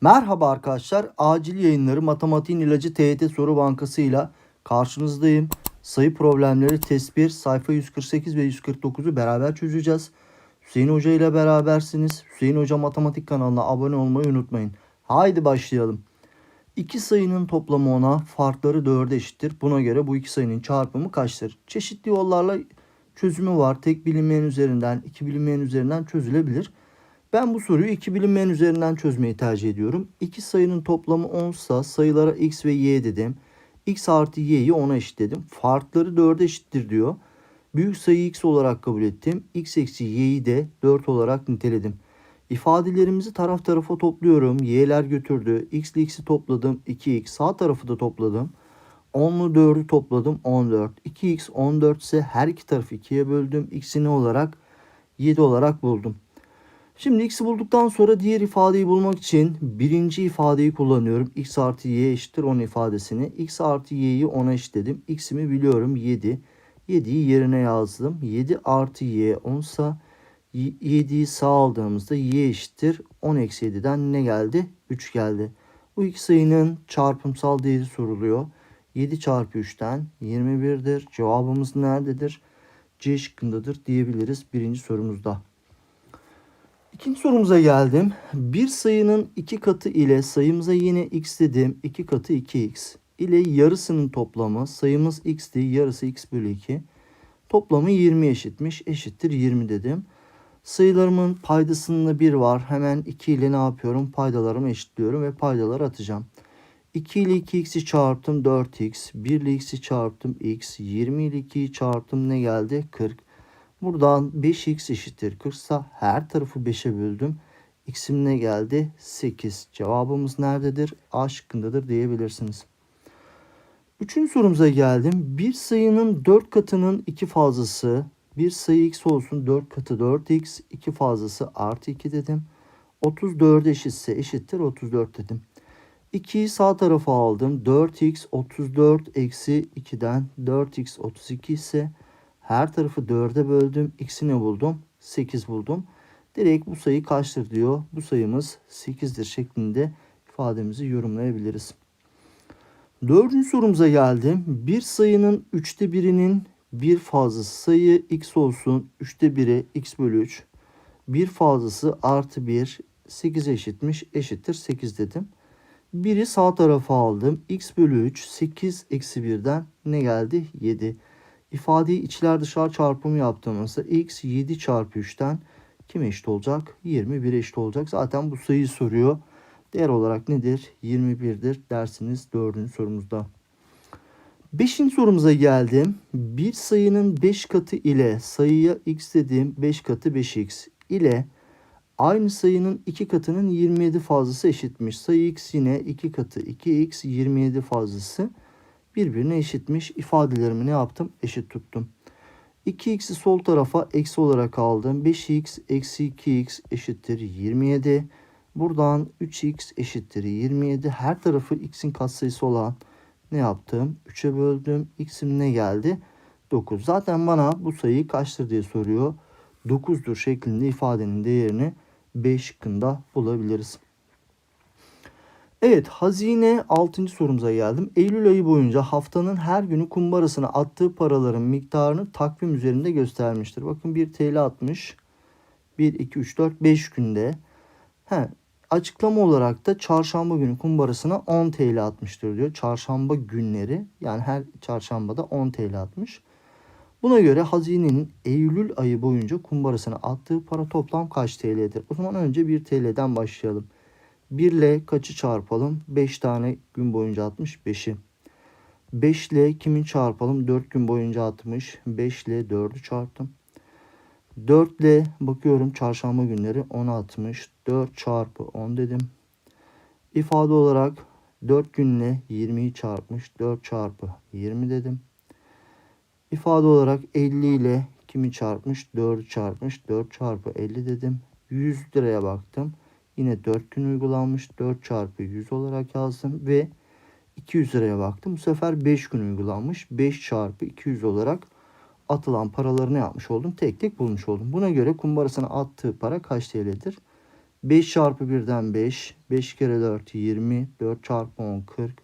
Merhaba arkadaşlar. Acil yayınları Matematiğin İlacı TYT Soru Bankası ile karşınızdayım. Sayı problemleri test 1 sayfa 148 ve 149'u beraber çözeceğiz. Hüseyin Hoca ile berabersiniz. Hüseyin Hoca Matematik kanalına abone olmayı unutmayın. Haydi başlayalım. İki sayının toplamı ona farkları 4'e eşittir. Buna göre bu iki sayının çarpımı kaçtır? Çeşitli yollarla çözümü var. Tek bilinmeyen üzerinden, iki bilinmeyen üzerinden çözülebilir. Ben bu soruyu iki bilinmeyen üzerinden çözmeyi tercih ediyorum. İki sayının toplamı 10 ise sayılara x ve y dedim. x artı y'yi 10'a eşitledim. Farkları 4'e eşittir diyor. Büyük sayı x olarak kabul ettim. x eksi y'yi de 4 olarak niteledim. İfadelerimizi taraf tarafa topluyorum. Y'ler götürdü. x ile x'i topladım. 2x. Sağ tarafı da topladım. 10'lu 4'ü topladım. 14. 2x 14 ise her iki tarafı 2'ye böldüm. x'i ne olarak? 7 olarak buldum. Şimdi x'i bulduktan sonra diğer ifadeyi bulmak için birinci ifadeyi kullanıyorum. x artı y eşittir 10 ifadesini. x artı y'yi 10'a eşitledim. x'imi biliyorum 7. 7'yi yerine yazdım. 7 artı y 10 ise 7'yi sağ aldığımızda y eşittir 10 eksi 7'den ne geldi? 3 geldi. Bu iki sayının çarpımsal değeri soruluyor. 7 çarpı 3'ten 21'dir. Cevabımız nerededir? C şıkkındadır diyebiliriz birinci sorumuzda. İkinci sorumuza geldim. Bir sayının iki katı ile sayımıza yine x dedim. iki katı 2x ile yarısının toplamı sayımız x'ti. Yarısı x bölü 2. Toplamı 20 eşitmiş. Eşittir 20 dedim. Sayılarımın paydasında 1 var. Hemen 2 ile ne yapıyorum? Paydalarımı eşitliyorum ve paydaları atacağım. 2 ile 2x'i çarptım 4x. 1 ile x'i çarptım x. 20 ile 2'yi çarptım ne geldi? 40. Buradan 5x eşittir 40 ise her tarafı 5'e böldüm. X'im ne geldi? 8. Cevabımız nerededir? A şıkkındadır diyebilirsiniz. Üçüncü sorumuza geldim. Bir sayının 4 katının 2 fazlası. Bir sayı x olsun 4 katı 4x. 2 fazlası artı 2 dedim. 34 eşitse eşittir 34 dedim. 2'yi sağ tarafa aldım. 4x 34 eksi 2'den 4x 32 ise her tarafı 4'e böldüm. X'ini buldum. 8 buldum. Direkt bu sayı kaçtır diyor. Bu sayımız 8'dir şeklinde ifademizi yorumlayabiliriz. Dördüncü sorumuza geldim. Bir sayının üçte birinin bir fazlası sayı x olsun. Üçte biri x bölü 3. Bir fazlası artı 1 8 eşitmiş. Eşittir 8 dedim. Biri sağ tarafa aldım. x bölü 3 8 eksi 1'den ne geldi? 7. İfadeyi içler dışlar çarpımı yaptığımızda x 7 çarpı 3'ten kim eşit olacak? 21 eşit olacak. Zaten bu sayıyı soruyor. Değer olarak nedir? 21'dir dersiniz dördüncü sorumuzda. Beşinci sorumuza geldim. Bir sayının 5 katı ile sayıya x dediğim 5 katı 5x ile aynı sayının 2 katının 27 fazlası eşitmiş. Sayı x yine 2 katı 2x 27 fazlası birbirine eşitmiş. İfadelerimi ne yaptım? Eşit tuttum. 2x'i sol tarafa eksi olarak aldım. 5x eksi 2x eşittir 27. Buradan 3x eşittir 27. Her tarafı x'in katsayısı olan ne yaptım? 3'e böldüm. x'im ne geldi? 9. Zaten bana bu sayı kaçtır diye soruyor. 9'dur şeklinde ifadenin değerini B şıkkında bulabiliriz. Evet hazine 6. sorumuza geldim. Eylül ayı boyunca haftanın her günü kumbarasına attığı paraların miktarını takvim üzerinde göstermiştir. Bakın 1 TL atmış. 1, 2, 3, 4, 5 günde. He, açıklama olarak da çarşamba günü kumbarasına 10 TL atmıştır diyor. Çarşamba günleri yani her çarşambada 10 TL atmış. Buna göre hazinenin Eylül ayı boyunca kumbarasına attığı para toplam kaç TL'dir? O zaman önce 1 TL'den başlayalım. 1 ile kaçı çarpalım? 5 tane gün boyunca atmış 5'i. 5 ile kimi çarpalım? 4 gün boyunca atmış. 5 ile 4'ü çarptım. 4 ile bakıyorum çarşamba günleri 10 atmış. 4 çarpı 10 dedim. İfade olarak 4 günle 20'yi çarpmış. 4 çarpı 20 dedim. İfade olarak 50 ile kimi çarpmış? 4'ü çarpmış. 4 çarpı 50 dedim. 100 liraya baktım. Yine 4 gün uygulanmış. 4 çarpı 100 olarak yazdım ve 200 liraya baktım. Bu sefer 5 gün uygulanmış. 5 çarpı 200 olarak atılan paraları ne yapmış oldum? Tek tek bulmuş oldum. Buna göre kumbarasına attığı para kaç TL'dir? 5 çarpı 1'den 5. 5 kere 4 20. 4 çarpı 10 40.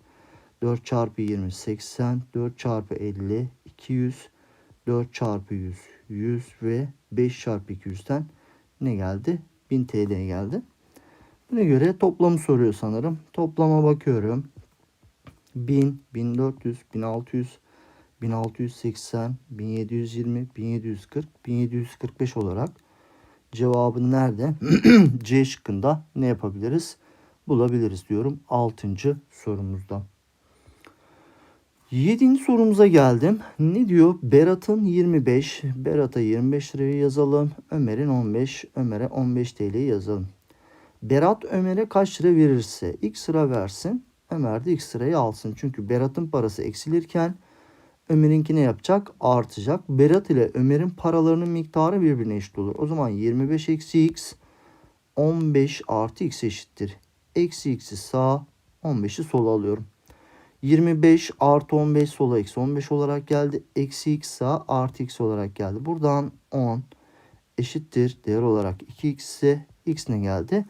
4 çarpı 20 80. 4 çarpı 50 200. 4 çarpı 100 100 ve 5 çarpı 200'den ne geldi? 1000 TL geldi. Buna göre toplamı soruyor sanırım. Toplama bakıyorum. 1000, 1400, 1600, 1680, 1720, 1740, 1745 olarak cevabı nerede? C şıkkında ne yapabiliriz? Bulabiliriz diyorum 6. sorumuzda. 7. sorumuza geldim. Ne diyor? Berat'ın 25, Berat'a 25 lirayı yazalım. Ömer'in 15, Ömer'e 15 TL yazalım. Berat Ömer'e kaç lira verirse ilk sıra versin. Ömer de ilk sırayı alsın. Çünkü Berat'ın parası eksilirken Ömer'inki ne yapacak? Artacak. Berat ile Ömer'in paralarının miktarı birbirine eşit olur. O zaman 25 eksi x 15 artı x eşittir. Eksi x'i sağ 15'i sola alıyorum. 25 artı 15 sola eksi 15 olarak geldi. Eksi x sağ artı x olarak geldi. Buradan 10 eşittir. Değer olarak 2x ise x ne geldi?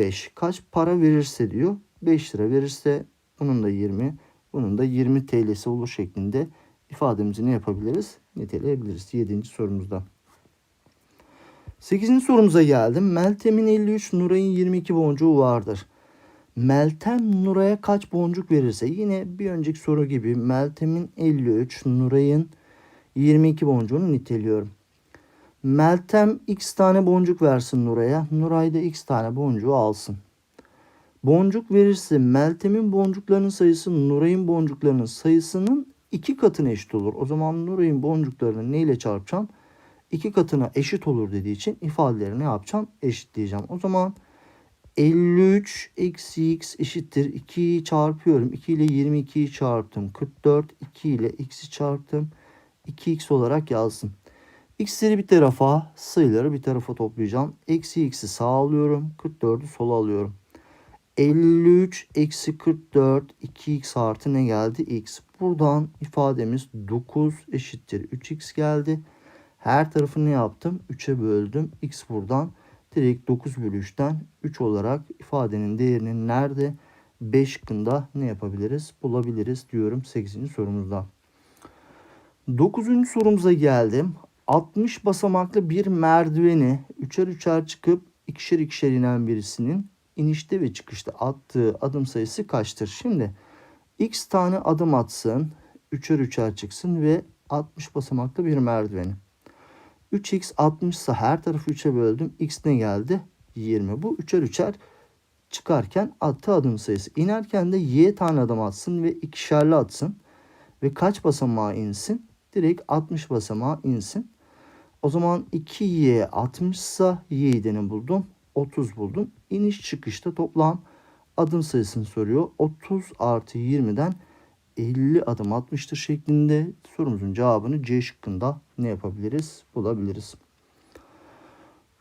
5. Kaç para verirse diyor. 5 lira verirse bunun da 20, bunun da 20 TL'si olur şeklinde ifademizi ne yapabiliriz? Niteleyebiliriz 7. sorumuzda. 8. sorumuza geldim. Meltem'in 53, Nuray'ın 22 boncuğu vardır. Meltem Nuray'a kaç boncuk verirse yine bir önceki soru gibi Meltem'in 53, Nuray'ın 22 boncuğunu niteliyorum. Meltem x tane boncuk versin Nuray'a. Nuray da x tane boncuğu alsın. Boncuk verirse Meltem'in boncuklarının sayısı Nuray'ın boncuklarının sayısının iki katına eşit olur. O zaman Nuray'ın boncuklarını neyle çarpacağım? İki katına eşit olur dediği için ifadeleri ne yapacağım? Eşitleyeceğim. O zaman 53 eksi x eşittir. 2'yi çarpıyorum. 2 ile 22'yi çarptım. 44 2 ile x'i çarptım. 2x olarak yazsın. X'leri bir tarafa, sayıları bir tarafa toplayacağım. Eksi x'i sağa alıyorum. 44'ü sola alıyorum. 53 eksi 44 2x artı ne geldi? x. Buradan ifademiz 9 eşittir 3x geldi. Her tarafını yaptım? 3'e böldüm. x buradan direkt 9 bölü 3'ten 3 olarak ifadenin değerini nerede? 5 şıkkında ne yapabiliriz? Bulabiliriz diyorum 8. sorumuzda. 9. sorumuza geldim. 60 basamaklı bir merdiveni üçer üçer çıkıp ikişer ikişer inen birisinin inişte ve çıkışta attığı adım sayısı kaçtır? Şimdi x tane adım atsın, üçer üçer çıksın ve 60 basamaklı bir merdiveni. 3x 60 ise her tarafı 3'e böldüm. x ne geldi? 20. Bu üçer üçer çıkarken attığı adım sayısı. İnerken de y tane adım atsın ve ikişerli atsın. Ve kaç basamağa insin? Direkt 60 basamağa insin. O zaman 2y 60 ise y'yi buldum. 30 buldum. İniş çıkışta toplam adım sayısını soruyor. 30 artı 20'den 50 adım atmıştır şeklinde sorumuzun cevabını C şıkkında ne yapabiliriz? Bulabiliriz.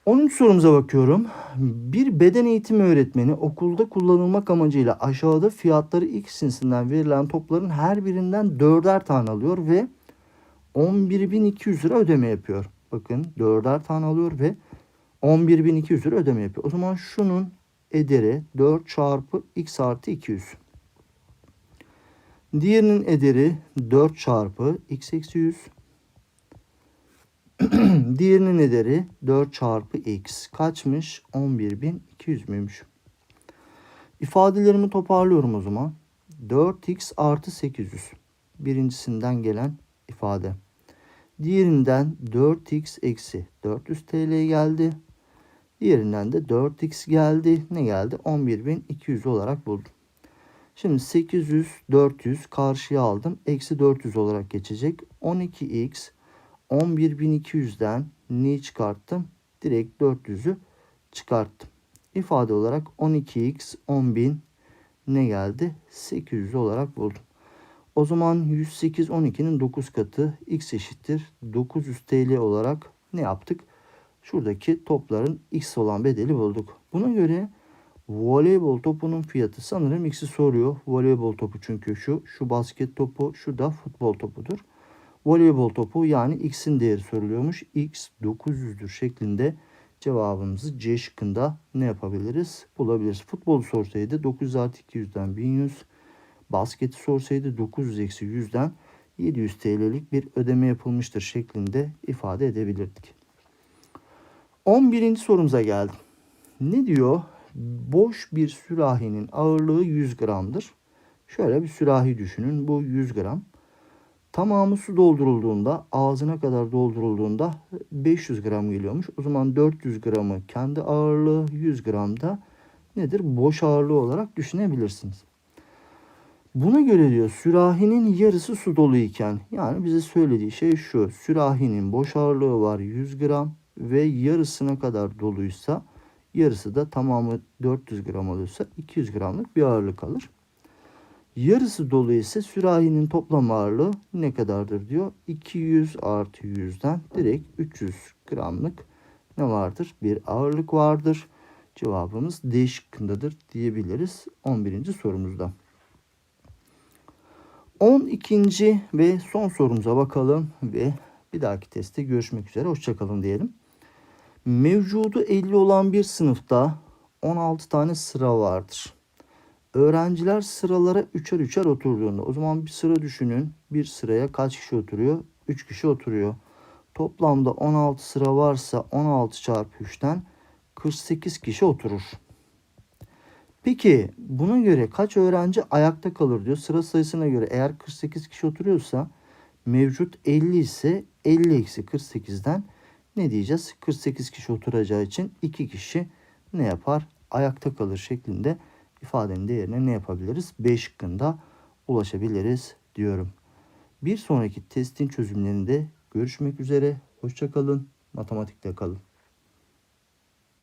13 sorumuza bakıyorum. Bir beden eğitimi öğretmeni okulda kullanılmak amacıyla aşağıda fiyatları X cinsinden verilen topların her birinden dörder tane alıyor ve 11.200 lira ödeme yapıyor. Bakın dörder tane alıyor ve 11.200 lira ödeme yapıyor. O zaman şunun ederi 4 çarpı x artı 200. Diğerinin ederi 4 çarpı x eksi 100. Diğerinin ederi 4 çarpı x. Kaçmış? 11.200 müymüş? İfadelerimi toparlıyorum o zaman. 4x artı 800. Birincisinden gelen ifade. Diğerinden 4x eksi 400 TL geldi. Diğerinden de 4x geldi. Ne geldi? 11.200 olarak buldum. Şimdi 800, 400 karşıya aldım. Eksi 400 olarak geçecek. 12x 11.200'den neyi çıkarttım? Direkt 400'ü çıkarttım. İfade olarak 12x 10.000 ne geldi? 800 olarak buldum. O zaman 108 12'nin 9 katı x eşittir 900 TL olarak ne yaptık? Şuradaki topların x olan bedeli bulduk. Buna göre voleybol topunun fiyatı sanırım x'i soruyor. Voleybol topu çünkü şu, şu basket topu, şu da futbol topudur. Voleybol topu yani x'in değeri soruluyormuş. x 900'dür şeklinde cevabımızı C şıkkında ne yapabiliriz? Bulabiliriz. Futbolu sorsaydı 900 artı 200'den 1100. Basketi sorsaydı 900 eksi 100'den 700 TL'lik bir ödeme yapılmıştır şeklinde ifade edebilirdik. 11. sorumuza geldim. Ne diyor? Boş bir sürahinin ağırlığı 100 gramdır. Şöyle bir sürahi düşünün. Bu 100 gram. Tamamı su doldurulduğunda ağzına kadar doldurulduğunda 500 gram geliyormuş. O zaman 400 gramı kendi ağırlığı 100 gram da nedir? Boş ağırlığı olarak düşünebilirsiniz. Buna göre diyor sürahinin yarısı su dolu iken yani bize söylediği şey şu. Sürahinin boş ağırlığı var 100 gram ve yarısına kadar doluysa yarısı da tamamı 400 gram olursa 200 gramlık bir ağırlık alır. Yarısı dolu ise sürahinin toplam ağırlığı ne kadardır diyor. 200 artı 100'den direkt 300 gramlık ne vardır? Bir ağırlık vardır. Cevabımız D şıkkındadır diyebiliriz 11. sorumuzda. 12. ve son sorumuza bakalım ve bir dahaki testte görüşmek üzere. Hoşçakalın diyelim. Mevcudu 50 olan bir sınıfta 16 tane sıra vardır. Öğrenciler sıralara üçer üçer oturduğunda o zaman bir sıra düşünün. Bir sıraya kaç kişi oturuyor? 3 kişi oturuyor. Toplamda 16 sıra varsa 16 çarpı 3'ten 48 kişi oturur. Peki buna göre kaç öğrenci ayakta kalır diyor. Sıra sayısına göre eğer 48 kişi oturuyorsa mevcut 50 ise 50 eksi 48'den ne diyeceğiz? 48 kişi oturacağı için 2 kişi ne yapar? Ayakta kalır şeklinde ifadenin değerine ne yapabiliriz? B şıkkında ulaşabiliriz diyorum. Bir sonraki testin çözümlerinde görüşmek üzere. Hoşçakalın. Matematikte kalın.